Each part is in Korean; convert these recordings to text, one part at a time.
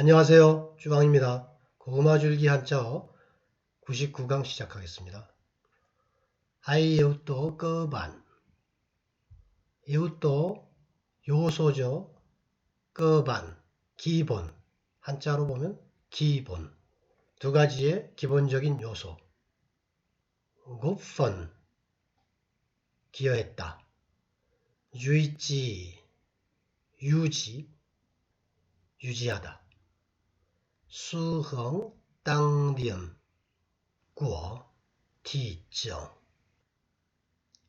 안녕하세요. 주방입니다. 고구마 줄기 한자어 99강 시작하겠습니다. 하이에우또 끄반 이웃도 요소죠. 끄반 기본 한자로 보면 기본 두 가지의 기본적인 요소 곱펀 기여했다. 유이지 유지 유지하다. 苏恒当令果体证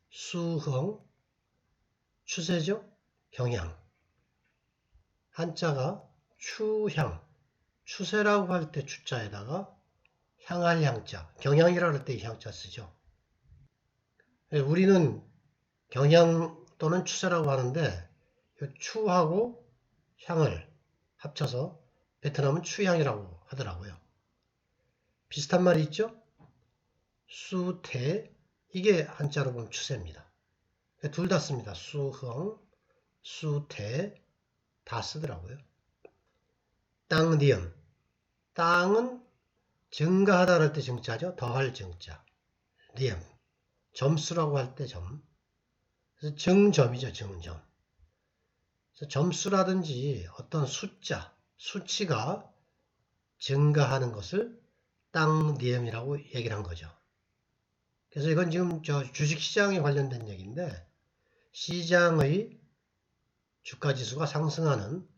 수흥 추세죠? 경향 한자가 추향 추세라고 할 때 추자에다가 향할 향자 경향이라 할 때 향자 쓰죠. 예, 우리는 경향 또는 추세라고 하는데 이 추하고 향을 합쳐서 베트남은 추향이라고 하더라고요. 비슷한 말이 있죠? 수태 이게 한자로 보면 추세입니다. 둘 다 씁니다. 수흥, 수태 다 쓰더라고요. 땅리음 땅은 증가하다 할 때 증자죠. 더할 증자. 리음 점수라고 할 때 점. 그래서 증점이죠. 증점. 점수라든지 어떤 숫자 수치가 증가하는 것을 땅 니엠이라고 얘기를 한 거죠. 그래서 이건 지금 저 주식시장에 관련된 얘기인데 시장의 주가 지수가 상승하는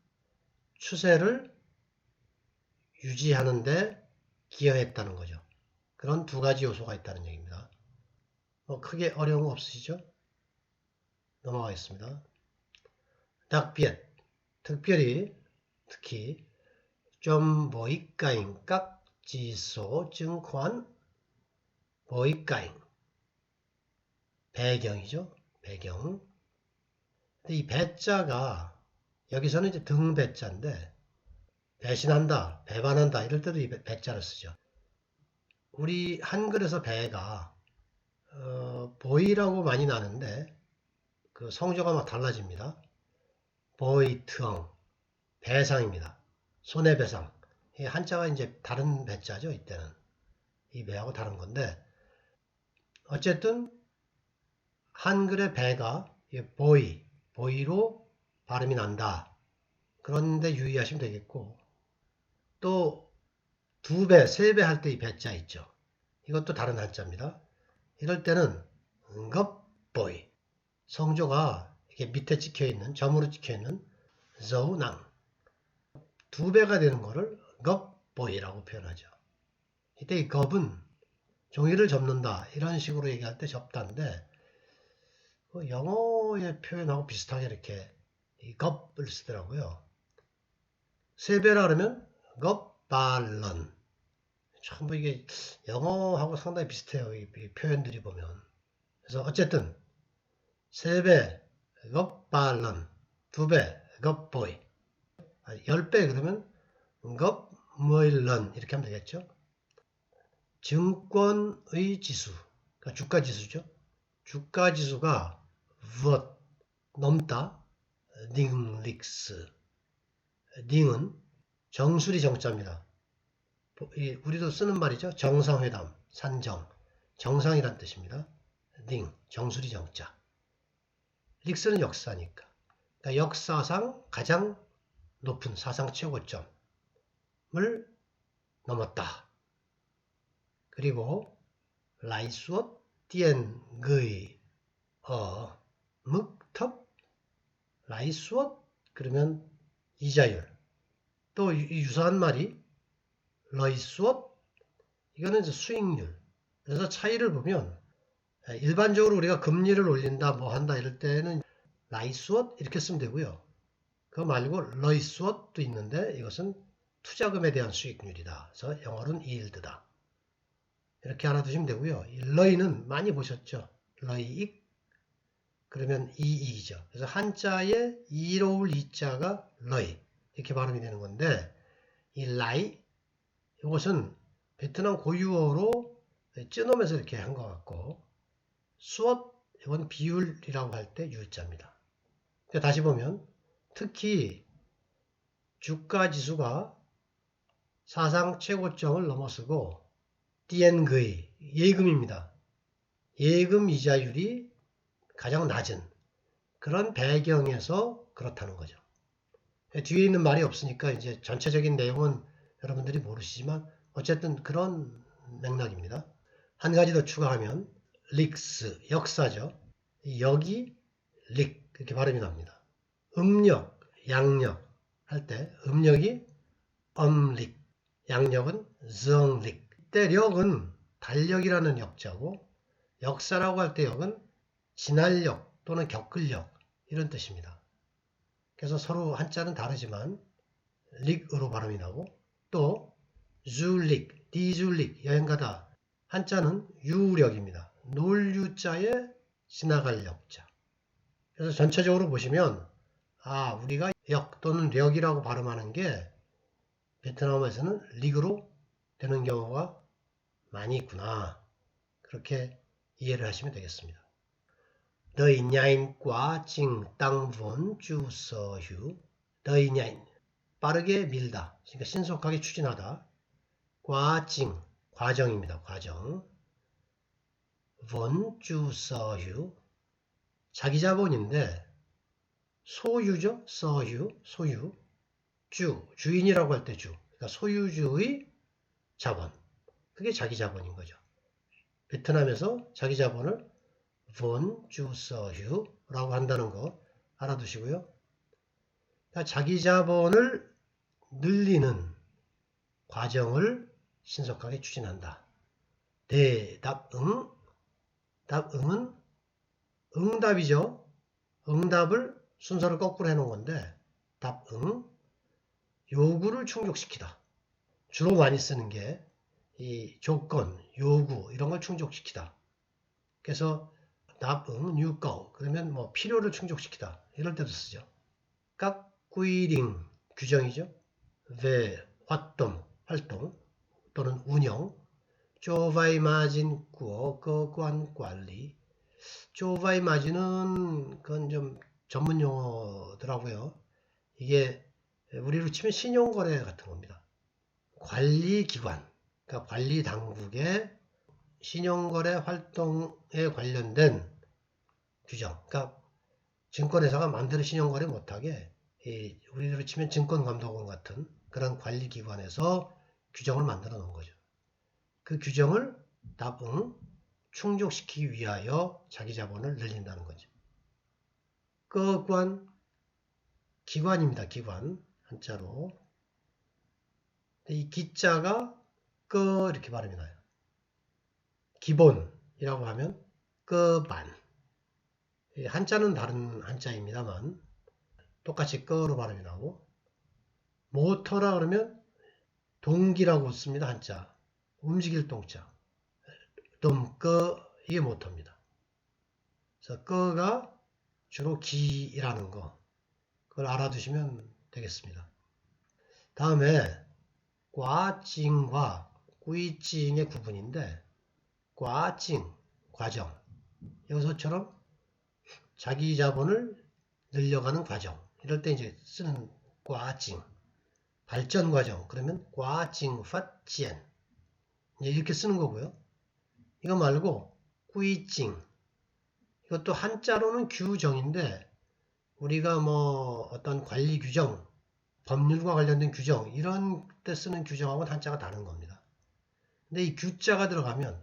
추세를 유지하는데 기여했다는 거죠. 그런 두 가지 요소가 있다는 얘기입니다. 뭐 크게 어려운 거 없으시죠? 넘어가겠습니다. 닥비엣 특별히 특히 좀 보이까잉 깍지소 증권 보이까잉 배경이죠. 배경. 근데 이 배자가 여기서는 이제 등 배자인데 배신한다, 배반한다 이럴 때도 이 배자를 쓰죠. 우리 한글에서 배가 어, 보이라고 많이 나는데 그 성조가 막 달라집니다. 보이트엉 배상입니다. 손해배상. 이 한자가 이제 다른 배자죠, 이때는. 이 배하고 다른 건데, 어쨌든, 한글의 배가 보이, 보이로 발음이 난다. 그런데 유의하시면 되겠고, 또, 두 배, 세 배 할 때 이 배자 있죠. 이것도 다른 한자입니다. 이럴 때는, 응겁보이. 성조가 이게 밑에 찍혀 있는, 점으로 찍혀 있는, 저우낭. 두 배가 되는 것을 겁보이라고 표현하죠. 이때 이 겁은 종이를 접는다 이런 식으로 얘기할 때 접다인데 그 영어의 표현하고 비슷하게 이렇게 이 겁을 쓰더라고요. 세 배라 그러면 겁발런 전부 이게 영어하고 상당히 비슷해요. 이, 표현들이 보면. 그래서 어쨌든 세 배, 겁발런, 두 배, 겁보이 10배 그러면 급 뭐일런 이렇게 하면 되겠죠. 증권의 지수, 그러니까 주가 지수죠. 주가 지수가 무엇 넘다 닝릭스 닝은 정수리 정자입니다. 우리도 쓰는 말이죠. 정상회담, 산정, 정상이란 뜻입니다. 닝, 정수리 정자. 릭스는 역사니까. 그러니까 역사상 가장 높은 사상 최고점을 넘었다. 그리고 라이수엇 띠엔의 어 묵텁 라이수엇 그러면 이자율 또 유사한 말이 러이수엇 이거는 이제 수익률 그래서 차이를 보면 일반적으로 우리가 금리를 올린다 뭐 한다 이럴 때는 라이수엇 이렇게 쓰면 되고요. 그거 말고 러이스워도 있는데 이것은 투자금에 대한 수익률이다. 그래서 영어로는 일드다. 이렇게 알아두시면 되고요. 이 러이는 많이 보셨죠? 러이익 그러면 이익이죠. 그래서 한자에 이로울 이자가 러이 이렇게 발음이 되는 건데 이 라이 이것은 베트남 고유어로 찌놈에서 이렇게 한 것 같고 수업 이건 비율이라고 할 때 유자입니다. 다시 보면 특히 주가 지수가 사상 최고점을 넘어서고 DN의 예금입니다. 예금 이자율이 가장 낮은 그런 배경에서 그렇다는 거죠. 뒤에 있는 말이 없으니까 이제 전체적인 내용은 여러분들이 모르시지만 어쨌든 그런 맥락입니다. 한 가지 더 추가하면 릭스 역사죠. 이 역이 릭 이렇게 발음이 납니다. 음력, 양력 할 때 음력이 엄릭, 양력은 정릭. 때 력은 달력이라는 역자고 역사라고 할 때 역은 진할력 또는 겪을력 이런 뜻입니다. 그래서 서로 한자는 다르지만 릭으로 발음이 나고 또 줄릭, 디줄릭 여행가다 한자는 유력입니다. 놀유자에 지나갈 역자. 그래서 전체적으로 보시면 아, 우리가 역 또는 력이라고 발음하는 게 베트남에서는 리그로 되는 경우가 많이 있구나. 그렇게 이해를 하시면 되겠습니다. The 인야인과 징땅분 주서휴 The 인야인 빠르게 밀다. 그러니까 신속하게 추진하다. 과징 과정입니다. 과정 본 주서휴 자기 자본인데 소유죠. 서유 소유 주 주인이라고 할 때 주. 그러니까 소유주의 자본. 그게 자기 자본인 거죠. 베트남에서 자기 자본을 본주서유라고 한다는 거 알아두시고요. 그러니까 자기 자본을 늘리는 과정을 신속하게 추진한다. 대답응 답응은 응답이죠. 응답을 순서를 거꾸로 해놓은 건데 답응 요구를 충족시키다. 주로 많이 쓰는 게 이 조건, 요구 이런 걸 충족시키다. 그래서 답응, 유거 그러면 뭐 필요를 충족시키다 이럴 때도 쓰죠. 각 quy 규정이죠. về 활동, 활동 또는 운영 조바이 마진 구어 거관 관리 조바이 마진은 그건 좀 전문 용어더라고요. 이게 우리로 치면 신용거래 같은 겁니다. 관리기관, 그러니까 관리 당국의 신용거래 활동에 관련된 규정. 그러니까 증권회사가 마음대로 신용거래 못하게 우리로 치면 증권감독원 같은 그런 관리기관에서 규정을 만들어 놓은 거죠. 그 규정을 답응 충족시키기 위하여 자기 자본을 늘린다는 거죠. Cơ 기관입니다. 기관 한자로 이 기자가 끄 이렇게 발음이 나요. 기본이라고 하면 끄반 한자는 다른 한자입니다만 똑같이 끄로 발음이 나고 모터라 그러면 동기라고 씁니다. 한자 움직일 동자 돔끄 이게 모터입니다. 그래서 끄가 주로 기라는 거 그걸 알아두시면 되겠습니다. 다음에 과징과 꾸이징의 구분인데 과징 과정. 여기서처럼 자기 자본을 늘려가는 과정. 이럴 때 이제 쓰는 과징 발전 과정. 그러면 과징 파지엔 이렇게 쓰는 거고요. 이거 말고 꾸이징 이것도 한자로는 규정인데 우리가 뭐 어떤 관리 규정 법률과 관련된 규정 이런 때 쓰는 규정하고는 한자가 다른 겁니다. 근데 이 규자가 들어가면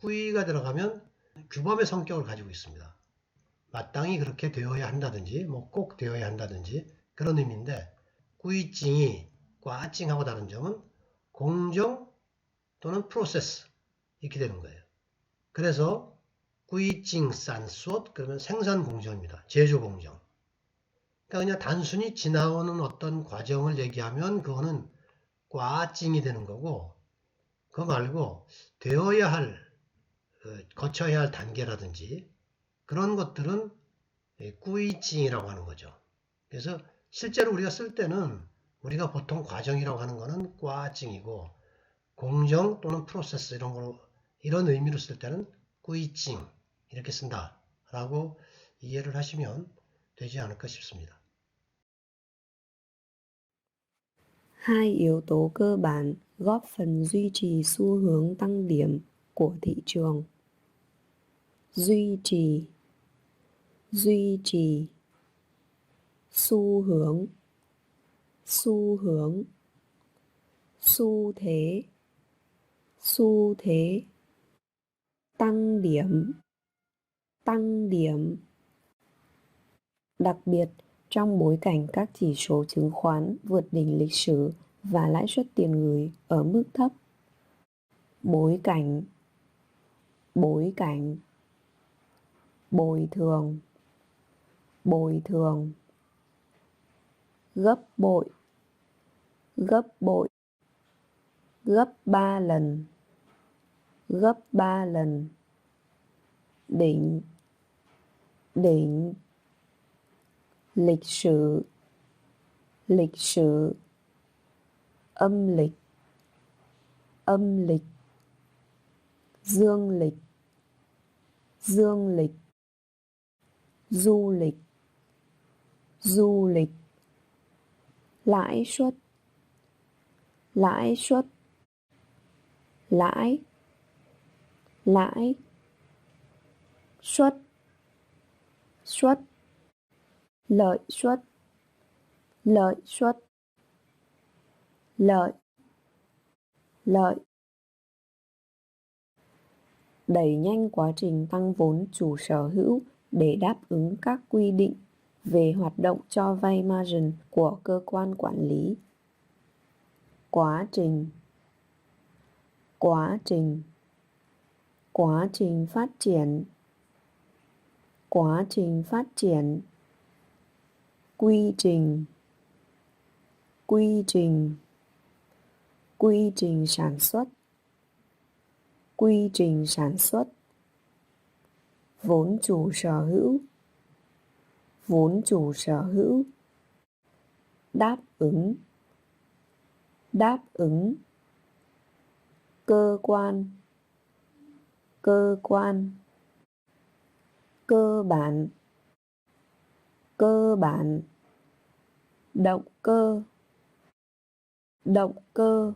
꾸이가 들어가면 규범의 성격을 가지고 있습니다. 마땅히 그렇게 되어야 한다든지 뭐 꼭 되어야 한다든지 그런 의미인데 꾸이징이 과징하고 다른 점은 공정 또는 프로세스 이렇게 되는 거예요. 그래서 꾸이징 산수엇 그러면 생산 공정입니다. 제조 공정. 그러니까 그냥 단순히 지나오는 어떤 과정을 얘기하면 그거는 과징이 되는 거고 그거 말고 되어야 할 어, 거쳐야 할 단계라든지 그런 것들은 꾸이징이라고 하는 거죠. 그래서 실제로 우리가 쓸 때는 우리가 보통 과정이라고 하는 거는 과징이고 공정 또는 프로세스 이런 거 이런 의미로 쓸 때는 꾸이징 이렇게 쓴다라고 이해를 하시면 되지 않을까 싶습니다. hai yếu tố cơ bản góp phần duy trì xu hướng tăng điểm của thị trường duy trì duy trì xu hướng xu hướng xu thế xu thế tăng điểm tăng điểm. Đặc biệt, trong bối cảnh các chỉ số chứng khoán vượt đỉnh lịch sử và lãi suất tiền gửi ở mức thấp. Bối cảnh bối cảnh, bồi thường bồi thường. Gấp bội gấp bội, gấp ba lần, gấp ba lần. Đỉnh định lịch sử lịch sử, âm lịch âm lịch, dương lịch dương lịch, du lịch du lịch, lãi suất lãi suất, lãi lãi suất suất, lợi suất lợi suất, lợi lợi. Đẩy nhanh quá trình tăng vốn chủ sở hữu để đáp ứng các quy định về hoạt động cho vay margin của cơ quan quản lý. Quá trình quá trình quá trình phát triển quá trình phát triển quy trình quy trình quy trình sản xuất, quy trình sản xuất, vốn chủ sở hữu, vốn chủ sở hữu, đáp ứng đáp ứng cơ quan cơ quan cơ bản. Cơ bản. Động cơ. Động cơ.